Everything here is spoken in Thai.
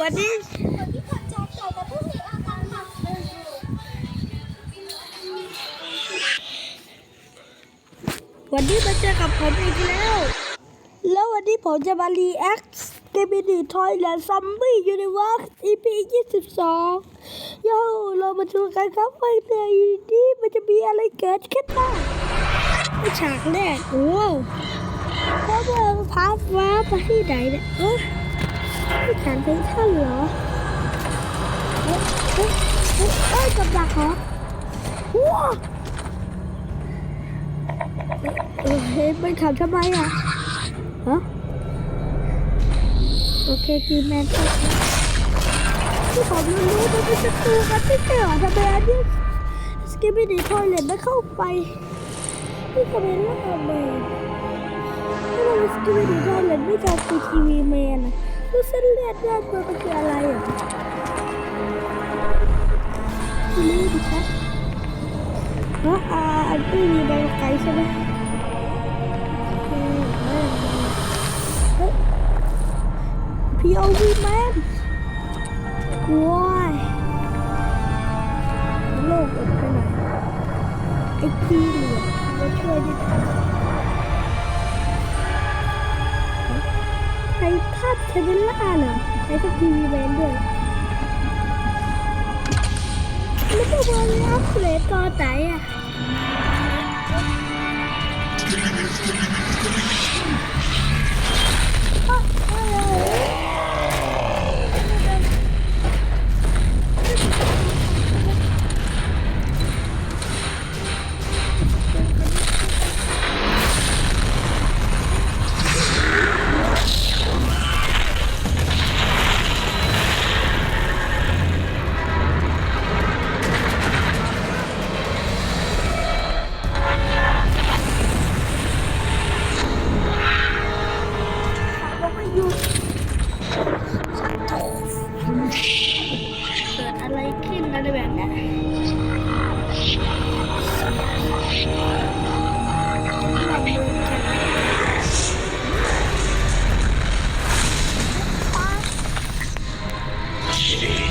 วันนี้คนที่ขับจอเก่แต่ผู้มีอาการหนักเลยวันนี้มาเจอกับผมอีกแล้ว แล้ววันนี้ผมจะมารีแอคเกมดีทอยแลนด์ซัมบี้ยูนิเวิร์ส EP 22โย่เรามาดูกันครับว่าในนี้มันจะมีอะไรเกิดขึ้นบ้างฉากแรกโอ้เพราะว่าพาฟ้าไปที่ไหนเนี่ยเออ ที่ฐานเป็นท่านเหรอเอ๊ะเอ๊ะเอ๊ะเอ้ยกับดักเหรอว้าวเอ้ยไปขับทำไมอะฮะโอเคกีแมนที่ผมไม่รู้มันเป็นศัตรูกันไม่ใช่เหรอทำไมอันนี้สกิปปี้ดีทอยเลตไม่เข้าไปนี่ก็เป็นเรื่องอะไรถ้าเราสกิปปี้ดีทอยเลตไม่จะตีทีวีแมนอะ แล้วเส้นเลือดแยกตัวมันคืออะไรอะทีนี้ดิครับเพราะอ่าอันที่มีใบงไกใช่ไหม POV man ว้ายโลกอดไปหน่อยไอ้ที่เหลือมาช่วยดิใค ช้ภาพเทเวล่าเหรอใช้กับทีวีแมนด้วยแล้วก็บอลอัพเกรดตอนไหนอะ ലൈക്ക് ഇന്നത് വേണ്ട Shitty.